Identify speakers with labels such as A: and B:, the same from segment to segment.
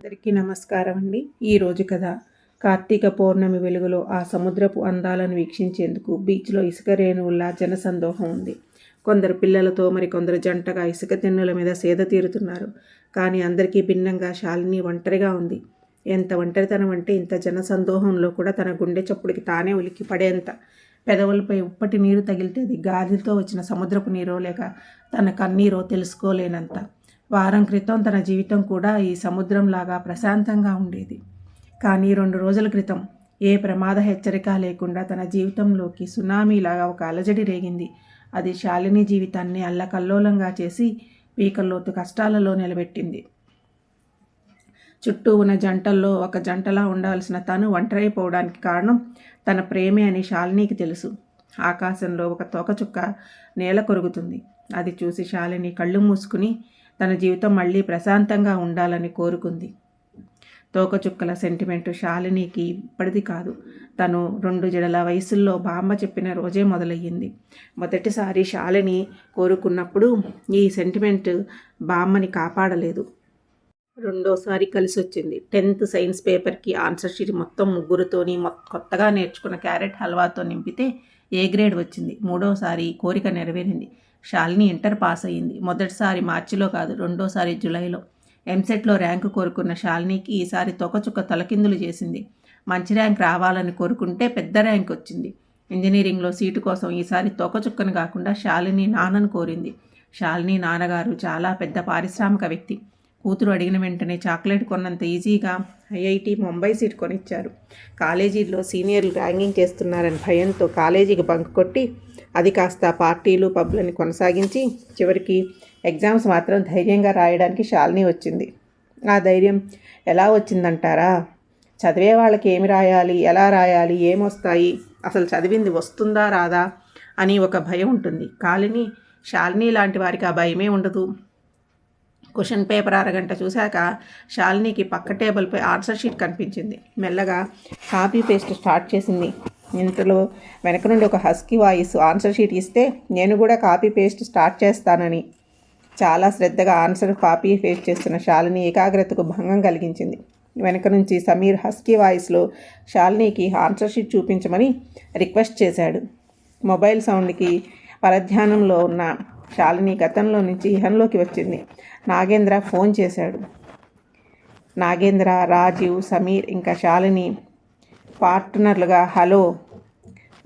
A: అందరికీ నమస్కారం అండి. ఈరోజు కథ కార్తీక పౌర్ణమి వెలుగులో ఆ సముద్రపు అందాలను వీక్షించేందుకు బీచ్లో ఇసుక రేణువుల్లా జనసందోహం ఉంది. కొందరు పిల్లలతో మరికొందరు జంటగా ఇసుక తెన్నుల మీద సేద తీరుతున్నారు. కానీ అందరికీ భిన్నంగా శాలిని ఒంటరిగా ఉంది. ఎంత ఒంటరితనం అంటే ఇంత జనసందోహంలో కూడా తన గుండె చప్పుడికి తానే ఉలిక్కి పడేంత. పెదవులపై ఉప్పటి నీరు తగిలితే అది గాలితో వచ్చిన సముద్రపు నీరో లేక తన కన్నీరో తెలుసుకోలేనంత. వారం క్రితం తన జీవితం కూడా ఈ సముద్రంలాగా ప్రశాంతంగా ఉండేది. కానీ రెండు రోజుల క్రితం ఏ ప్రమాద హెచ్చరిక లేకుండా తన జీవితంలోకి సునామీలాగా ఒక అలజడి రేగింది. అది శాలిని జీవితాన్ని అల్లకల్లోలంగా చేసి పీకల్లోతు కష్టాలలో నిలబెట్టింది. చుట్టూ ఉన్న జంటల్లో ఒక జంటలా ఉండాల్సిన తను ఒంటరైపోవడానికి కారణం తన ప్రేమే అని శాలినికి తెలుసు. ఆకాశంలో ఒక తోకచుక్క నేల కొరుగుతుంది. అది చూసి శాలిని కళ్ళు మూసుకుని తన జీవితం మళ్ళీ ప్రశాంతంగా ఉండాలని కోరుకుంది. తోకచుక్కల సెంటిమెంట్ శాలినికి ఇప్పటిది కాదు. తను రెండు జడల వయసుల్లో బామ్మ చెప్పిన రోజే మొదలయ్యింది. మొదటిసారి శాలిని కోరుకున్నప్పుడు ఈ సెంటిమెంట్ బామ్మని కాపాడలేదు. రెండోసారి కలిసి వచ్చింది టెన్త్ సైన్స్ పేపర్కి ఆన్సర్ షీట్ మొత్తం ముగ్గురుతోని కొత్తగా నేర్చుకున్న క్యారెట్ హల్వాతో నింపితే ఏ గ్రేడ్ వచ్చింది? మూడోసారి కోరిక నెరవేరింది. శాలిని ఇంటర్ పాస్ అయ్యింది. మొదటిసారి మార్చిలో కాదు రెండోసారి జూలైలో. ఎంసెట్లో ర్యాంకు కోరుకున్న శాలినికి ఈసారి తొకచుక్క తలకిందులు చేసింది. మంచి ర్యాంక్ రావాలని కోరుకుంటే పెద్ద ర్యాంక్ వచ్చింది. ఇంజనీరింగ్లో సీటు కోసం ఈసారి తొకచుక్కను కాకుండా శాలిని నాన్నను కోరింది. శాలిని నాన్నగారు చాలా పెద్ద పారిశ్రామిక వ్యక్తి. కూతురు అడిగిన వెంటనే చాక్లెట్ కొన్నంత ఈజీగా ఐఐటి ముంబై సీట్ కొనిచ్చారు. కాలేజీల్లో సీనియర్లు ర్యాంకింగ్ చేస్తున్నారని భయంతో కాలేజీకి బంక్ కొట్టి అది కాస్త పార్టీలు పబ్లని కొనసాగించి చివరికి ఎగ్జామ్స్ మాత్రం ధైర్యంగా రాయడానికి శాలిని వచ్చింది. ఆ ధైర్యం ఎలా వచ్చిందంటారా? చదివే వాళ్ళకి ఏమి రాయాలి? ఎలా రాయాలి? ఏమొస్తాయి? అసలు చదివింది వస్తుందా రాదా అని ఒక భయం ఉంటుంది. కాలిని శాలిని లాంటి వారికి ఆ భయమే ఉండదు. క్వశ్చన్ పేపర్ అరగంట చూశాక శాలినికి పక్క టేబుల్పై ఆన్సర్ షీట్ కనిపించింది. మెల్లగా కాపీ పేస్ట్ స్టార్ట్ చేసింది. ఇంతలో వెనక నుండి ఒక హస్కీ వాయిస్ ఆన్సర్ షీట్ ఇస్తే నేను కూడా కాపీ పేస్ట్ స్టార్ట్ చేస్తానని. చాలా శ్రద్ధగా ఆన్సర్ కాపీ పేస్ట్ చేస్తున్న శాలిని ఏకాగ్రతకు భంగం కలిగించింది. వెనక నుంచి సమీర్ హస్కీ వాయిస్లో శాలినికి ఆన్సర్ షీట్ చూపించమని రిక్వెస్ట్ చేశాడు. మొబైల్ సౌండ్కి పరధ్యానంలో ఉన్న శాలిని గతంలో నుంచి ఇహంలోకి వచ్చింది. నాగేంద్ర ఫోన్ చేశాడు. నాగేంద్ర రాజీవ్ సమీర్ ఇంకా శాలిని పార్ట్నర్లుగా హలో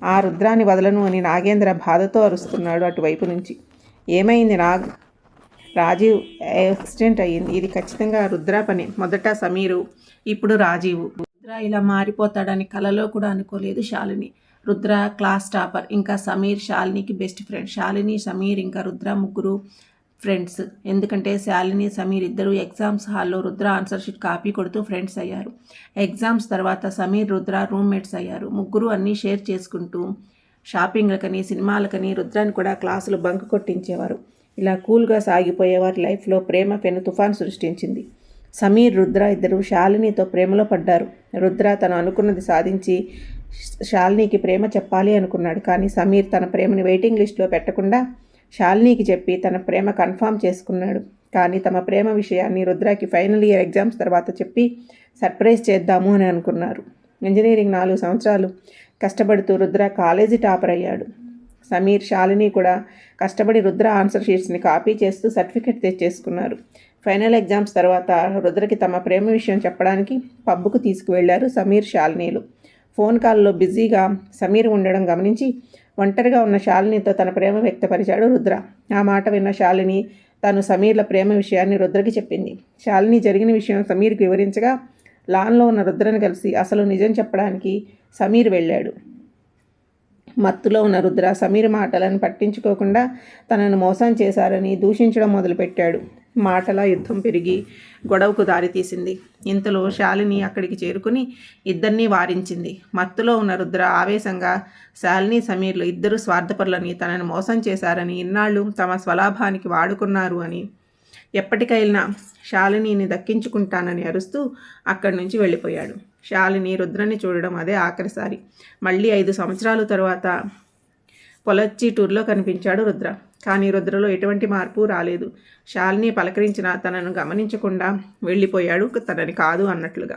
A: ఆ రుద్రాన్ని వదలను అని నాగేంద్ర బాధతో అరుస్తున్నాడు అటువైపు నుంచి. ఏమైంది నాగ్? రాజీవ్ యాక్సిడెంట్ అయ్యింది? ఇది ఖచ్చితంగా రుద్ర పని. మొదట సమీరు ఇప్పుడు రాజీవ్. రుద్ర ఇలా మారిపోతాడని కలలో కూడా అనుకోలేదు శాలిని. రుద్ర క్లాస్ టాపర్ ఇంకా సమీర్ శాలినికి బెస్ట్ ఫ్రెండ్. శాలిని సమీర్ ఇంకా రుద్ర ముగ్గురు ఫ్రెండ్స్. ఎందుకంటే శాలిని సమీర్ ఇద్దరు ఎగ్జామ్స్ హాల్లో రుద్ర ఆన్సర్ షీట్ కాపీ కొడుతూ ఫ్రెండ్స్ అయ్యారు. ఎగ్జామ్స్ తర్వాత సమీర్ రుద్ర రూమ్మేట్స్ అయ్యారు. ముగ్గురు అన్నీ షేర్ చేసుకుంటూ షాపింగ్లకని సినిమాలకని రుద్రాన్ని కూడా క్లాసులు బంక్ కొట్టించేవారు. ఇలా కూల్గా సాగిపోయే వారి లైఫ్లో ప్రేమ పెను తుఫాన్ సృష్టించింది. సమీర్ రుద్ర ఇద్దరు శాలినితో ప్రేమలో పడ్డారు. రుద్ర తను అనుకున్నది సాధించి శాలినికి ప్రేమ చెప్పాలి అనుకున్నాడు. కానీ సమీర్ తన ప్రేమని వెయిటింగ్ లిస్ట్లో పెట్టకుండా శాలినికి చెప్పి తన ప్రేమ కన్ఫామ్ చేసుకున్నాడు. కానీ తమ ప్రేమ విషయాన్ని రుద్రాకి ఫైనల్ ఇయర్ ఎగ్జామ్స్ తర్వాత చెప్పి సర్ప్రైజ్ చేద్దాము అని అనుకున్నారు. ఇంజనీరింగ్ నాలుగు సంవత్సరాలు కష్టపడుతూ రుద్ర కాలేజీ టాపర్ అయ్యాడు. సమీర్ శాలిని కూడా కష్టపడి రుద్ర ఆన్సర్ షీట్స్ని కాపీ చేస్తూ సర్టిఫికెట్ తెచ్చేసుకున్నారు. ఫైనల్ ఎగ్జామ్స్ తర్వాత రుద్రకి తమ ప్రేమ విషయం చెప్పడానికి పబ్బుకు తీసుకువెళ్ళారు సమీర్ శాలినీలు ఫోన్ కాల్లో బిజీగా సమీర్ ఉండడం గమనించి ఒంటరిగా ఉన్న శాలినితో తన ప్రేమ వ్యక్తపరిచాడు రుద్ర. ఆ మాట విన్న శాలిని తను సమీర్ల ప్రేమ విషయాన్ని రుద్రకి చెప్పింది. శాలిని జరిగిన విషయం సమీర్కి వివరించగా లాన్లో ఉన్న రుద్రని కలిసి అసలు నిజం చెప్పడానికి సమీర్ వెళ్ళాడు. మత్తులో ఉన్న రుద్ర సమీర్ మాటలను పట్టించుకోకుండా తనను మోసం చేశారని దూషించడం మొదలుపెట్టాడు. మాటల యుద్ధం పెరిగి గొడవకు దారితీసింది. ఇంతలో శాలిని అక్కడికి చేరుకుని ఇద్దరినీ వారించింది. మత్తులో ఉన్న రుద్ర ఆవేశంగా శాలిని సమీర్లు ఇద్దరు స్వార్థపరులని తనను మోసం చేశారని ఇన్నాళ్ళు తమ స్వలాభానికి వాడుకున్నారు అని ఎప్పటికైనా శాలినిని దక్కించుకుంటానని అరుస్తూ అక్కడి నుంచి వెళ్ళిపోయాడు. శాలిని రుద్రని చూడడం అదే ఆఖరిసారి. మళ్ళీ ఐదు సంవత్సరాల తరువాత పొలచ్చి టూర్లో కనిపించాడు రుద్ర. కానీ రుద్రలో ఎటువంటి మార్పు రాలేదు. శాలిని పలకరించిన తనను గమనించకుండా వెళ్ళిపోయాడు. తనని కాదు అన్నట్లుగా.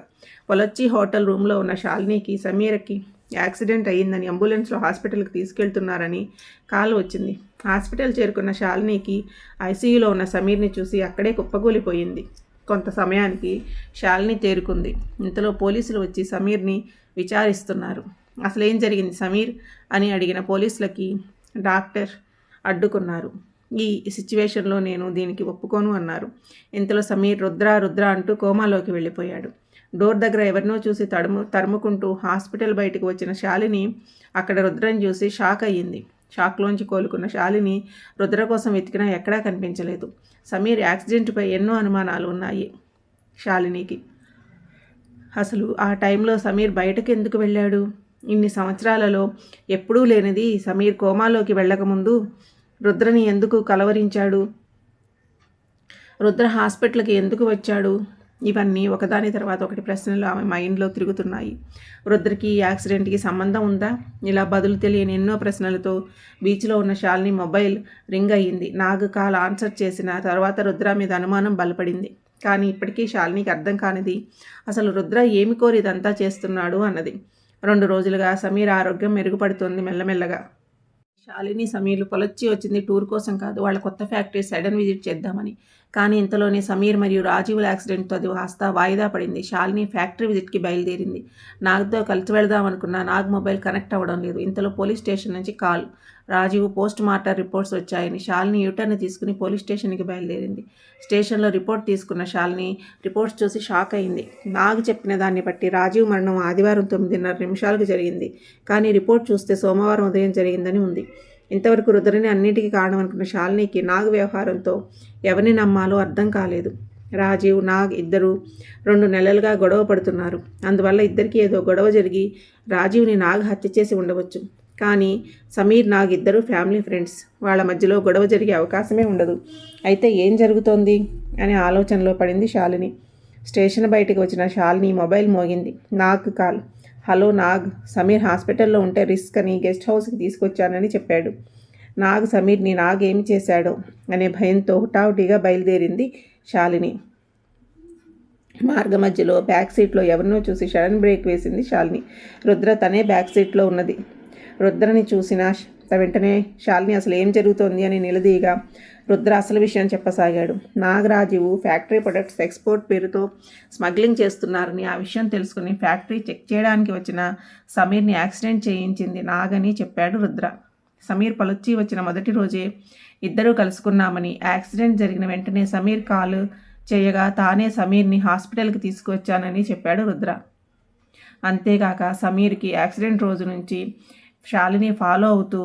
A: పొలచ్చి హోటల్ రూమ్లో ఉన్న శాలినికి సమీరకి యాక్సిడెంట్ అయ్యిందని అంబులెన్స్లో హాస్పిటల్కి తీసుకెళ్తున్నారని కాల్ వచ్చింది. హాస్పిటల్ చేరుకున్న శాలినికి ఐసీయూలో ఉన్న సమీర్ని చూసి అక్కడే కుప్పకూలిపోయింది. కొంత సమయానికి శాలిని చేరుకుంది. ఇంతలో పోలీసులు వచ్చి సమీర్ని విచారిస్తున్నారు. అసలు ఏం జరిగింది? సమీర్ అని అడిగిన పోలీసులకి డాక్టర్ అడ్డుకున్నారు. ఈ సిచ్యువేషన్లో నేను దీనికి ఒప్పుకోను అన్నారు. ఇంతలో సమీర్ రుద్ర రుద్ర అంటూ కోమాలోకి వెళ్ళిపోయాడు. డోర్ దగ్గర ఎవరినో చూసి తడుము తరుముకుంటూ హాస్పిటల్ బయటకు వచ్చిన శాలిని అక్కడ రుద్రని చూసి షాక్ అయ్యింది. షాక్లోంచి కోలుకున్న శాలిని రుద్ర కోసం వెతికినా ఎక్కడా కనిపించలేదు. సమీర్ యాక్సిడెంట్పై ఎన్నో అనుమానాలు ఉన్నాయి శాలినికి. అసలు ఆ టైంలో సమీర్ బయటకు ఎందుకు వెళ్ళాడు? ఇన్ని సంవత్సరాలలో ఎప్పుడూ లేనిది సమీర్ కోమాలోకి వెళ్ళకముందు రుద్రని ఎందుకు కలవరించాడు? రుద్ర హాస్పిటల్కి ఎందుకు వచ్చాడు? ఇవన్నీ ఒకదాని తర్వాత ఒకటి ప్రశ్నలు ఆమె మైండ్లో తిరుగుతున్నాయి. రుద్రకి ఈ యాక్సిడెంట్కి సంబంధం ఉందా? ఇలా బదులు తెలియని ఎన్నో ప్రశ్నలతో బీచ్లో ఉన్న షాల్ని మొబైల్ రింగ్ అయ్యింది. నాగు కాల్ ఆన్సర్ చేసిన తర్వాత రుద్ర మీద అనుమానం బలపడింది. కానీ ఇప్పటికీ షాల్నీకి అర్థం కానిది అసలు రుద్ర ఏమి కోరి ఇదంతా చేస్తున్నాడు? అన్నది. రెండు రోజులుగా సమీర్ ఆరోగ్యం మెరుగుపడుతోంది మెల్లమెల్లగా. శాలిని సమీర్లు పొలొచ్చి వచ్చింది టూర్ కోసం కాదు వాళ్ళ కొత్త ఫ్యాక్టరీ సడన్ విజిట్ చేద్దామని. కానీ ఇంతలోనే సమీర్ మరియు రాజీవుల యాక్సిడెంట్తో అది కాస్త వాయిదా పడింది. శాలిని ఫ్యాక్టరీ విజిట్కి బయలుదేరింది. నాగ్తో కలిసి వెళదాం అనుకున్న నాగ్ మొబైల్ కనెక్ట్ అవ్వడం లేదు. ఇంతలో పోలీస్ స్టేషన్ నుంచి call. Rajiv post mortem reports వచ్చాయని శాలిని యూటర్న్ తీసుకుని పోలీస్ స్టేషన్కి బయలుదేరింది. స్టేషన్లో రిపోర్ట్ తీసుకున్న శాలిని రిపోర్ట్స్ చూసి షాక్ అయింది. నాగ్ చెప్పిన దాన్ని బట్టి రాజీవ్ మరణం ఆదివారం తొమ్మిదిన్నర నిమిషాలకు జరిగింది. కానీ రిపోర్ట్ చూస్తే సోమవారం ఉదయం జరిగిందని ఉంది. ఇంతవరకు రుద్రని అన్నిటికీ కారణం అనుకున్న శాలినికి నాగ్ వ్యవహారంతో ఎవరిని నమ్మాలో అర్థం కాలేదు. రాజీవ్ నాగ్ ఇద్దరు రెండు నెలలుగా గొడవ పడుతున్నారు. అందువల్ల ఇద్దరికీ ఏదో గొడవ జరిగి రాజీవ్ని నాగ్ హత్య చేసి ఉండవచ్చు. కానీ సమీర్ నాగ్ ఇద్దరు ఫ్యామిలీ ఫ్రెండ్స్. వాళ్ళ మధ్యలో గొడవ జరిగే అవకాశమే ఉండదు. అయితే ఏం జరుగుతోంది? అనే ఆలోచనలో పడింది శాలిని. స్టేషన్ బయటకు వచ్చిన శాలిని మొబైల్ మోగింది. నాగ్ కాల్. హలో నాగ్ సమీర్ హాస్పిటల్లో ఉంటే రిస్క్ అని గెస్ట్ హౌస్కి తీసుకొచ్చానని చెప్పాడు. నాగ్ సమీర్ని నాగ్ ఏమి చేశాడో అనే భయంతో హుటాహుటిగా బయలుదేరింది శాలిని. మార్గ మధ్యలో బ్యాక్ సీట్లో ఎవరినో చూసి షడన్ బ్రేక్ వేసింది శాలిని. రుద్ర తనే బ్యాక్ సీట్లో ఉన్నది. రుద్రని చూసిన వెంటనే శాలిని అసలు ఏం జరుగుతోంది? అని నిలదీయగా రుద్ర అసలు విషయం చెప్పసాగాడు. నాగరాజువు ఫ్యాక్టరీ ప్రొడక్ట్స్ ఎక్స్పోర్ట్ పేరుతో స్మగ్లింగ్ చేస్తున్నారని ఆ విషయం తెలుసుకుని ఫ్యాక్టరీ చెక్ చేయడానికి వచ్చిన సమీర్ని యాక్సిడెంట్ చేయించింది నాగని చెప్పాడు రుద్ర. సమీర్ పలుచ్చి వచ్చిన మొదటి రోజే ఇద్దరూ కలుసుకున్నామని యాక్సిడెంట్ జరిగిన వెంటనే సమీర్ కాలు చేయగా తానే సమీర్ని హాస్పిటల్కి తీసుకువచ్చానని చెప్పాడు రుద్ర. అంతేగాక సమీర్కి యాక్సిడెంట్ రోజు నుంచి శాలిని ఫాలో అవుతూ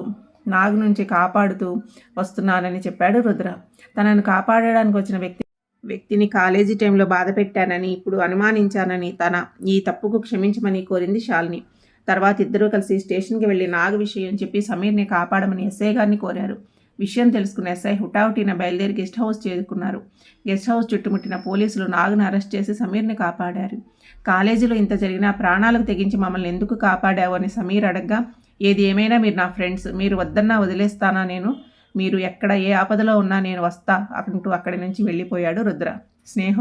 A: నాగ్ నుంచి కాపాడుతూ వస్తున్నానని చెప్పాడు రుద్ర. తనను కాపాడడానికి వచ్చిన వ్యక్తి వ్యక్తిని కాలేజీ టైంలో బాధ పెట్టానని ఇప్పుడు అనుమానించానని తన ఈ తప్పుకు క్షమించమని కోరింది శాలిని. తర్వాత ఇద్దరూ కలిసి స్టేషన్కి వెళ్ళి నాగ్ విషయం చెప్పి సమీర్ని కాపాడమని ఎస్ఐ గారిని కోరారు. విషయం తెలుసుకున్న ఎస్ఐ హుటాహుటిన బయలుదేరి గెస్ట్ హౌస్ చేరుకున్నారు. గెస్ట్ హౌస్ చుట్టుముట్టిన పోలీసులు నాగును అరెస్ట్ చేసి సమీర్ని కాపాడారు. కాలేజీలో ఇంత జరిగినా ప్రాణాలకు తెగించి మమ్మల్ని ఎందుకు కాపాడావు అని సమీర్ అడగ్గా ఏది ఏమైనా మీరు నా ఫ్రెండ్స్ మీరు వద్దన్నా వదిలేస్తానా నేను? మీరు ఎక్కడ ఏ ఆపదలో ఉన్నా నేను వస్తా అంటూ అక్కడి నుంచి వెళ్ళిపోయాడు రుద్ర. స్నేహం